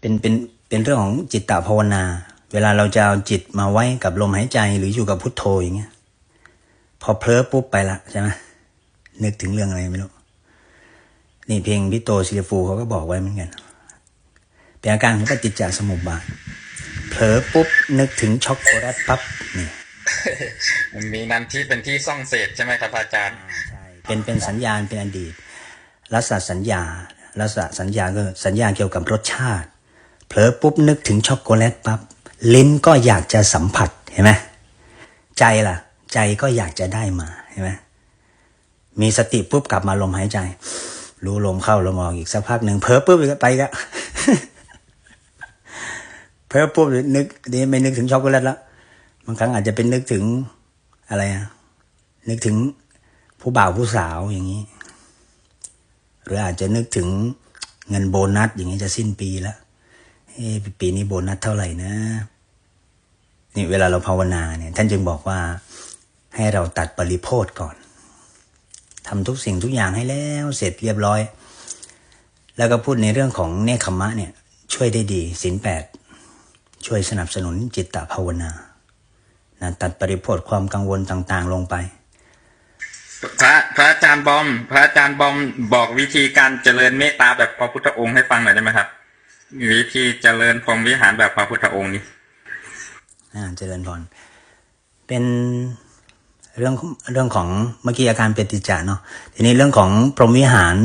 เป็นเป็นเป็นเรื่องของจิตตภาวนา เวลาเราจะเอาจิตมาไว้กับลมหายใจหรืออยู่กับพุทโธอย่างเงี้ย พอเพลอปุ๊บไปละใช่ไหมนึกถึงเรื่องอะไรไม่รู้นี่เพลงพี่โตศิลฟูเขาก็บอกไว้เหมือนกันเป็นอาการของปฏิจจสมุปบาทเผลอปุ๊บนึกถึงช็อกโกแลตปั๊บนี่มันมีนั้นที่เป็นที่ซ่องเสพใช่ไหมครับอาจารย์ใช่เป็นเป็นสัญญาณเป็นอดีตลักษณะสัญญาลักษณะสัญญาก็สัญญาเกี่ยวกับรสชาติ เผลอปุ๊บนึกถึงช็อกโกแลตปั๊บลิ้นก็อยากจะสัมผัสเห็นไหมใจล่ะ ใจก็อยากจะได้มาเห็นไหมมีสติปุ๊บกลับมาลมหายใจ รู้ลมเข้าลมออกอีกสักพักหนึ่งเผลอปุ๊บอีกไปแล้วเผลอปุ๊บนึกนี่ไม่นึกถึงช็อกโกแลตแล้วบางครั้งอาจจะเป็นนึกถึงอะไรอะนึกถึงผู้บ่าวผู้สาวอย่างนี้ หรืออาจจะนึกถึงเงินโบนัสอย่างนี้จะสิ้นปีแล้ว ปีนี้โบนัสเท่าไหร่นะนี่เวลาเราภาวนาเนี่ยท่านจึงบอกว่าให้เราตัดปริโพธก่อนทำทุกสิ่งทุกอย่างให้แล้วเสร็จเรียบร้อย แล้วก็พูดในเรื่องของเนคขมะเนี่ยช่วยได้ดีศีลแปดช่วยสนับสนุนจิตตภาวนานะตัดปริโพธความกังวลต่าง ๆ ลงไป พระพระอาจารย์บอม พระอาจารย์บอมบอกวิธีการเจริญเมตตาแบบพระพุทธองค์ให้ฟังหน่อยได้ไหมครับ วิธีเจริญพรหมวิหารแบบพระพุทธองค์นี้อ่าเจริญพรเป็นเรื่องเรื่องของเมื่อกี้อาการเปติจจาเนาะทีนี้เรื่องของพรหมวิหาร